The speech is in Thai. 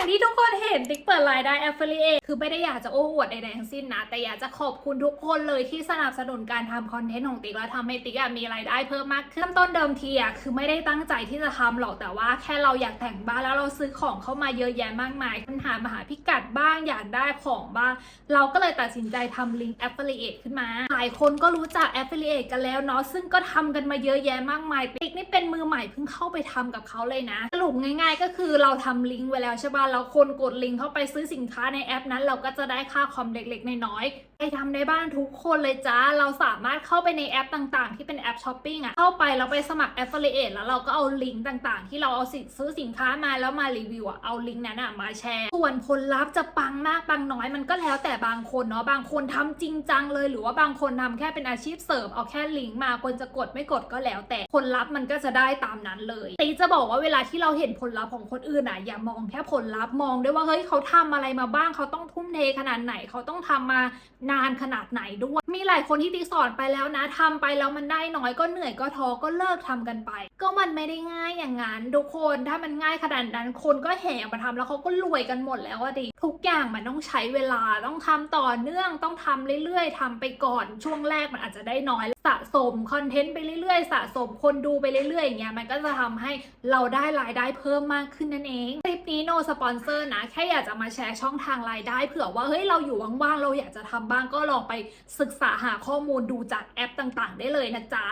อย่างที่ทุกคนเห็นติ๊กเปิดรายได้ affiliate คือไม่ได้อยากจะโอ้อวดใดๆทั้งสิ้นนะ แต่อยากจะขอบคุณทุกคนเลยที่สนับสนุนการทำคอนเทนต์ของติ๊กแล้วทำให้ติ๊กมีรายได้เพิ่มมากขึ้นต้นเดิมทีอะคือไม่ได้ตั้งใจที่จะทำหรอกแต่ว่าแค่เราอยากแต่งบ้านแล้วเราซื้อของเข้ามาเยอะแยะมากมายปัญหามาหาพิกัดบ้างอยากได้ของบ้างเราก็เลยตัดสินใจทำลิงก์ affiliate ขึ้นมาหลายคนก็รู้จัก affiliate กันแล้วเนาะซึ่งก็ทำกันมาเยอะแยะมากมายติ๊กนี่เป็นมือใหม่เพิ่งเข้าไปทำกับเขาเลยนะสรุปง่าย ๆ ก็คือเราทำลิงก์ไว้แล้วใช่ป่ะแล้วคนกดลิงก์เข้าไปซื้อสินค้าในแอปนั้น เราก็จะได้ค่าคอมเล็กๆน้อยๆไปทำได้บ้านทุกคนเลยจ้า เราสามารถเข้าไปในแอปต่างๆ ที่เป็นแอปช้อปปิ้งอะเข้าไปแล้วไปสมัคร affiliate แล้วเราก็เอาลิงก์ต่างๆ ที่เราเอาสิซื้อสินค้ามาแล้วมารีวิวอะเอาลิงก์นั้นอะมาแชร์ ส่วนผลลัพธ์จะปังมากปังน้อยมันก็แล้วแต่บางคนเนาะบางคนทำจริงจังเลย หรือว่าบางคนทำแค่เป็นอาชีพเสริมเอาแค่ลิงก์มาคนจะกดไม่กดก็แล้ว แต่ผลลัพธ์มันก็จะได้ตามนั้นเลยตีจะบอกว่าเวลาที่เราเห็นผลลัพธ์ของคนอื่นอะอย่ามองแค่ผลลัพธ์มองด้วยว่าเฮ้ยเขาทำอะไรมาบ้างเขาต้องทุ่มเทขนาดไหนเขาต้องทำมานานขนาดไหนด้วย มีหลายคนที่ติ๊กสอนไปแล้วนะทำไปแล้วมันได้น้อยก็เหนื่อยก็ท้อก็เลิกทำกันไป ก็มันไม่ได้ง่ายอย่างนั้นทุกคนถ้ามันง่ายขนาดนั้นคนก็แห่มาทำแล้วเขาก็รวยกันหมดแล้วอะดิทุกอย่างมันต้องใช้เวลาต้องทำต่อเนื่องต้องทำเรื่อยๆทำไปก่อนช่วงแรกมันอาจจะได้น้อยสะสมคอนเทนต์ไปเรื่อยๆ สะสมคนดูไปเรื่อยๆอย่างเงี้ยมันก็จะทำให้เราได้รายได้เพิ่มมากขึ้นนั่นเอง ปนี้ no sponsor นะ แค่อยากจะมาแชร์ช่องทางรายได้เผื่อว่าเฮ้ยเราอยู่ว่างๆ เราอยากจะทำบ้างก็ลองไปศึกษาหาข้อมูลดูจากแอปต่างๆ ได้เลยนะจ๊ะ